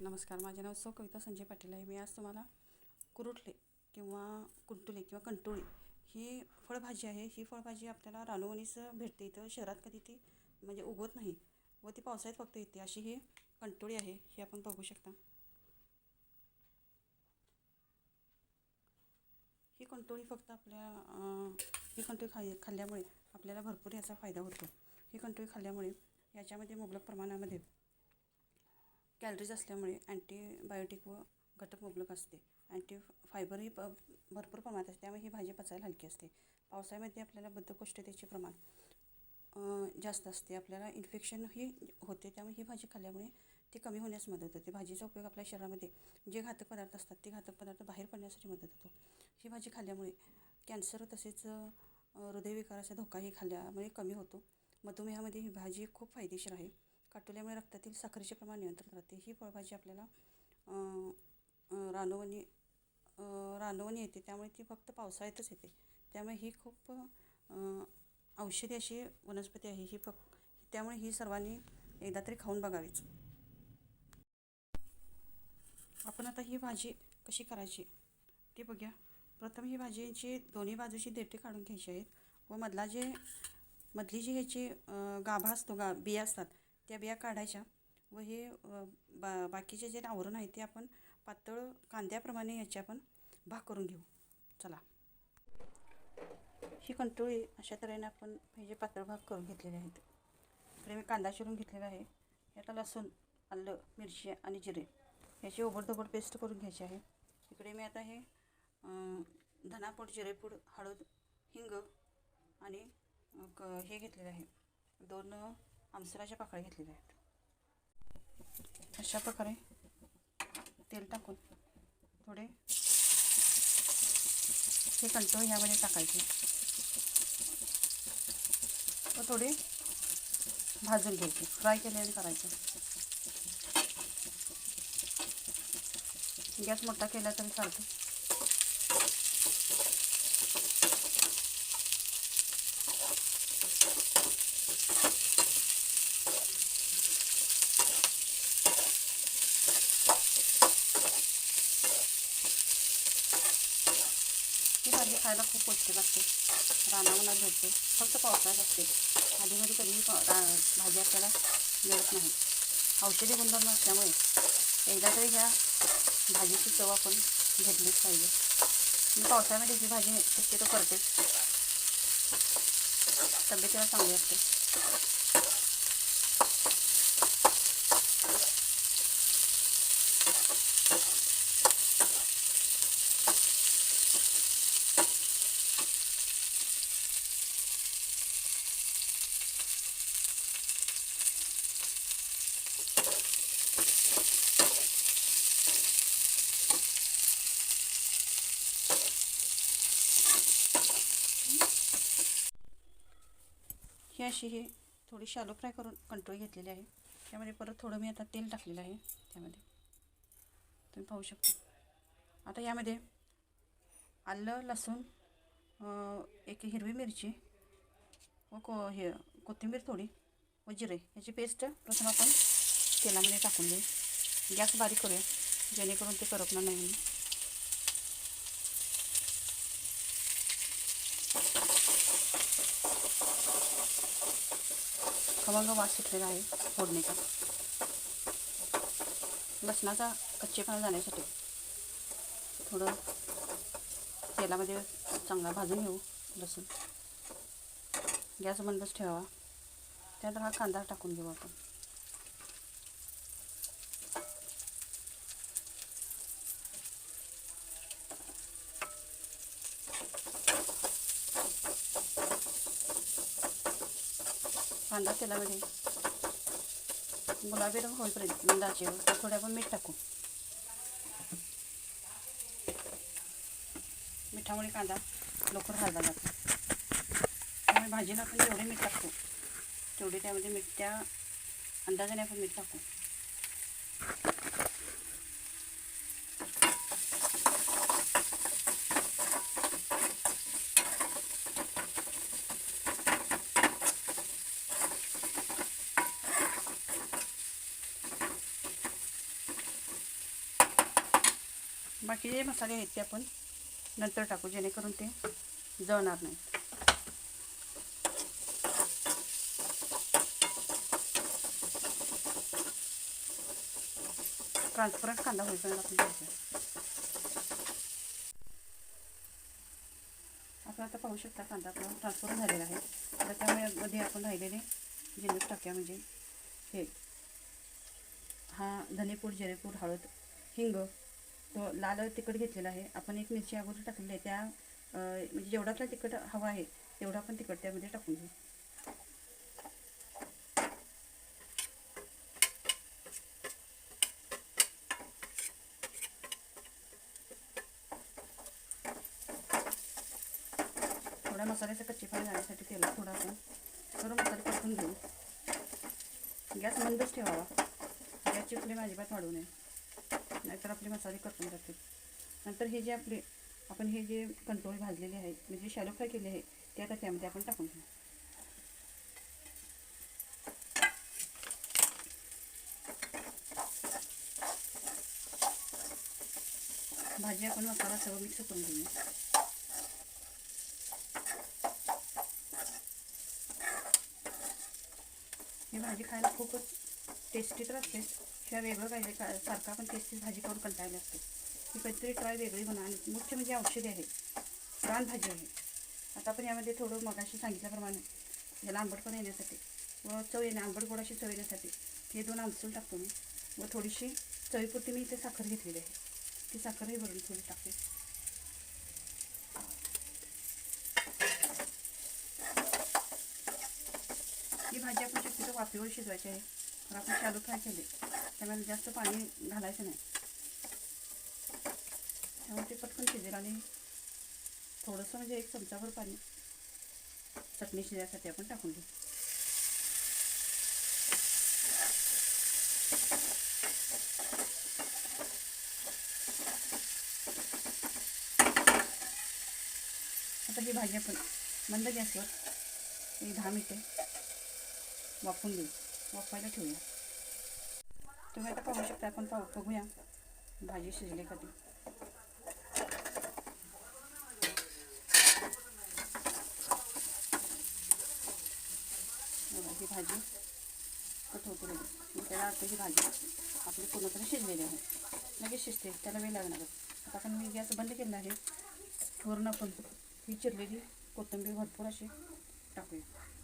नमस्कार माझे नाव सौ कविता संजय पाटील आहे. मी आज तुम्हाला कुरुटले किंवा कुंटुले किंवा कंटोळी ही फळभाजी आहे. ही फळभाजी आपल्याला रानवणीच भेटते. इथं शहरात कधी ती म्हणजे उगवत नाही व ती पावसाळ्यात फक्त येते. अशी ही कंटोळी आहे. ही आपण बघू शकता. ही कंटोळी फक्त आपल्या ही कंटोळी खा खाल्ल्यामुळे आपल्याला भरपूर याचा फायदा होतो. ही कंटोळी खाल्ल्यामुळे याच्यामध्ये मुबलक प्रमाणामध्ये कॅलरीज असल्यामुळे अँटीबायोटिक व घटक मुबलक असते. अँटी फायबरही प भरपूर प्रमाणात असते. त्यामुळे ही भाजी पचायला हलकी असते. पावसाळ्यामध्ये आपल्याला बद्धकोष्ठतेचे प्रमाण जास्त असते. आपल्याला इन्फेक्शनही होते. त्यामुळे ही भाजी खाल्ल्यामुळे ती कमी होण्यास मदत होते. भाजीचा उपयोग आपल्या शरीरामध्ये जे घातक पदार्थ असतात ते घातक पदार्थ बाहेर पडण्यासाठी मदत होतो. ही भाजी खाल्ल्यामुळे कॅन्सर तसेच हृदयविकाराचा धोकाही खाल्ल्यामुळे कमी होतो. मधुमेहामध्ये ही भाजी खूप फायदेशीर आहे. काटोल्यामुळे रक्तातील साखरेचे प्रमाण नियंत्रित राहते ही फळभाजी आपल्याला रानवणी रानवणी येते. त्यामुळे ती फक्त पावसाळ्यातच येते. त्यामुळे ही खूप औषधी अशी वनस्पती आहे. ही फक्त त्यामुळे ही सर्वांनी एकदा तरी खाऊन बघावीच. आपण आता ही भाजी कशी करायची ती बघूया. प्रथम ही भाजीची दोन्ही बाजूची देठे काढून घ्यायची आहेत. व मधला जे मधली जी ह्याची गाभा असतो गा बिया असतात त्या बिया काढायच्या व हे बा बाकीचे जे आवरण आहे ते आपण पातळ कांद्याप्रमाणे याचे आपण भाग करून घेऊ. चला. ही कंटोळी अशा तऱ्हेने आपण हे जे पातळ भाग करून घेतलेले आहेत इकडे मी कांदा चिरून घेतलेला आहे. याला आता लसूण आलं मिरची आणि जिरे ह्याची ओबडधोबड पेस्ट करून घ्यायची आहे. इकडे मी आता हे धनापूड जिरेपूड हळद हिंग आणि क हे घेतलेलं आहे. दोन आमसराच्या पाकळ्या घेतलेल्या आहेत. अशा प्रकारे तेल टाकून थोडे हे कंटोळ ह्यामध्ये टाकायचे. व थोडे भाजून घ्यायचे. फ्राय केल्याने करायचे. गॅस मोठा केला तरी चालतो. ही भाजी खायला खूप पौष्टिक असते रानावनात भेटते. फक्त पावसाळ्यात असते. आधीमध्ये कधीही पा- भाजी आपल्याला मिळत नाही. औषधी गुणधर्म असल्यामुळे एकदा तरी ह्या भाजीची चव आपण घेतलीच पाहिजे. मी पावसाळ्यामध्ये ही भाजी शक्यतो करते तब्येतीला चांगली असते. ही अशी हे थोडी शालो फ्राय करून कंट्रोल घेतलेली आहे. त्यामध्ये परत थोडं मी आता तेल टाकलेलं आहे. त्यामध्ये तुम्ही पाहू शकता. आता यामध्ये आलं लसूण एक हिरवी मिरची व को हे कोथिंबीर थोडी व जिरे. याची पेस्ट प्रथम आपण तेलामध्ये टाकून देऊ. गॅस बारीक करूया. जेणेकरून ते करपणार नाही खमंग वास सुटलेला आहे फोडणीचा लसणाचा कच्चेपणा जाण्यासाठी थोडं तेलामध्ये चांगला भाजून घेऊ लसूण. गॅस बंदच ठेवावा. त्यानंतर हा कांदा टाकून घेऊ आपण. कांदा तेलामध्ये गुलाबी रंग होईपर्यंत मंदाचे थोडे आपण मीठ टाकू. मिठामुळे कांदा लवकर भाजला जातो. त्यामुळे भाजीला आपण जेवढे मीठ टाकतो तेवढे त्यामध्ये मीठ त्या अंदाजाने आपण मीठ टाकू. बाकी जे मसाले आहेत ते आपण नंतर टाकू जेणेकरून ते जळणार नाही. ट्रान्सपरंट कांदा होईपर्यंत आपण घ्यायचा आपण आता पाहू शकता कांदा आपला ट्रान्सफर झालेला आहे. आता मध्ये आपण राहिलेले जिन्नस टाक्या म्हणजे हे हा धनेपूड जिरेपूड हळद हिंग तो लाल तिखट घेतलेला आहे. आपण एक मिरची अगोदर टाकलेली आहे. त्या म्हणजे जेवढा आपला तिखट हवा आहे तेवढा आपण तिखट त्यामध्ये टाकून घेऊ. थोडा मसाल्याचा कच्चेपणा जाण्यासाठी तेलात थोडा आपण सर्व मसाले टाकून घेऊ. गॅस मंदच ठेवावा. गॅसची फ्लेम अजिबात वाढू नये. नाहीतर आपले मसाले करपून जातील. नंतर हे जे आपले आपण हे जे कंट्रोल भाजलेले आहे म्हणजे शॅलो फ्राय केले आहे ते आता त्यामध्ये आपण टाकून घेऊ. भाजी आपण मसाला सर्व मिक्स करून घेऊया ही भाजी खायला खूपच टेस्टी तर असते शिवाय वेगळं काही का सारखं पण टेस्टी भाजी करून कंटाळले असते. ही कधीतरी ट्राय वेगळी म्हणा आणि मुख्य म्हणजे औषधी आहे. रान भाजी आहे. आता आपण यामध्ये थोडं मगाशी सांगितल्याप्रमाणे याला आंबटपण येण्यासाठी व चव येणे आंबट गोडाशी चव येण्यासाठी हे दोन आमसूल टाकतो मी. व थोडीशी चवीपुरती मी इथे साखर घेतलेली आहे. ती साखरही भरून थोडी टाकते. ही भाजी आपण शक्यतो वाफेवर शिजवायची आहे. तर आपण शालू फ्राय केले. त्यामुळे जास्त पाणी घालायचं नाही. त्यामुळे ते पटकन शिजेल आणि थोडंसं म्हणजे एक चमचाभर पाणी चटणी शिजायसाठी आपण टाकून घेऊ. आता ही भाजी आपण मंद गॅसवर एक दहा मिनटे वापरून घेऊ. वापरायला ठेवूया. तुम्ही आता पाहू शकता आपण पाहू बघूया. भाजी शिजली कधी. ही भाजी कट होते त्याला आता ही भाजी आपली पूर्णपणे शिजलेली आहे. लगेच शिजते त्याला वेळ लागणार आता आपण मी गॅस बंद केला आहे. वरून आपण ही चिरलेली कोथिंबीर भरपूर अशी टाकूया.